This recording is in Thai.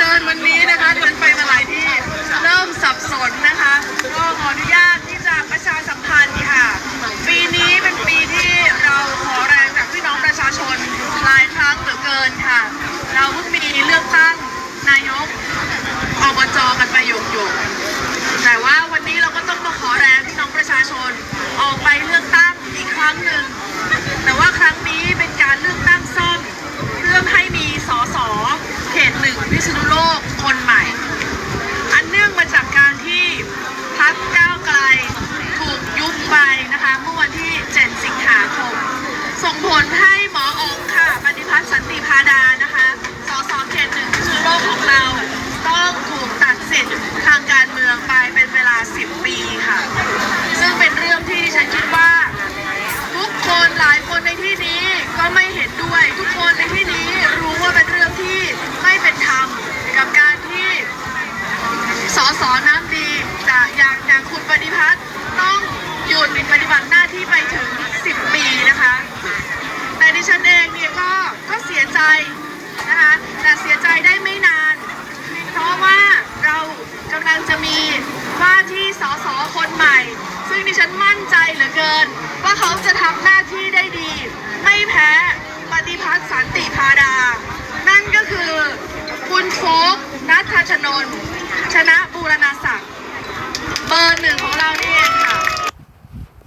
เนินวันนี้นะคะดิฉันไปมาหลายที่เริ่มสับสนนะคะ ก็ขออนุญาตที่จะประชาสัมพันธ์ค่ะ ปีนี้เป็นปีที่เราขอแรงจากพี่น้องประชาชนหลายครั้งเหลือเกินค่ะ เราเพิ่งมีเลือกตั้งนายกอบจกันไปหยกหยกๆแต่ว่าวันนี้เราก็ต้องมาขอแรงพี่น้องประชาชน ออกไปเลือกตั้งอีกครั้งหนึ่ง แต่ว่าครั้งนี้เป็นการเลือกตั้งซ่อมเพื่อให้มีสสเขตหนึ่ง พิษณุโลกคนใหม่ อันเนื่องมาจากการที่พักก้าวไกลถูกยุบไปนะคะเมื่อวันที่ 7 สิงหาคม ส่งผลให้หมอองค์ค่ะปฏิพัฒน์สันติพาดานะคะสสเขตหนึ่งพิษณุโลกของเราต้องถูกตัดสิทธิ์ทางการเมืองไปเป็นเวลา 10 ปีค่ะ ซึ่งเป็นเรื่องที่ฉันคิดว่า ทุกคนหลายคนในที่นี้ก็ไม่เห็นด้วยทุกคนในที่ สสน้ำดีจะอย่างอย่างคุณปฏิพัฒน์ต้องหยุดปฏิบัติหน้าที่ไปถึง 10 ปีนะคะ แต่ดิฉันเองเนี่ยก็ก็เสียใจนะคะ แต่เสียใจได้ไม่นาน เพราะว่าเรากำลังจะมีว่าที่สสคนใหม่ ซึ่งดิฉันมั่นใจเหลือเกิน ว่าเขาจะทำหน้าที่ได้ดี ไม่แพ้ปฏิพัฒน์สันติพาดา นั่นก็คือคุณโฟกนัทชนนท์ ชนะบูรณศักดิ์เบอร์หนึ่งของเรานี่ย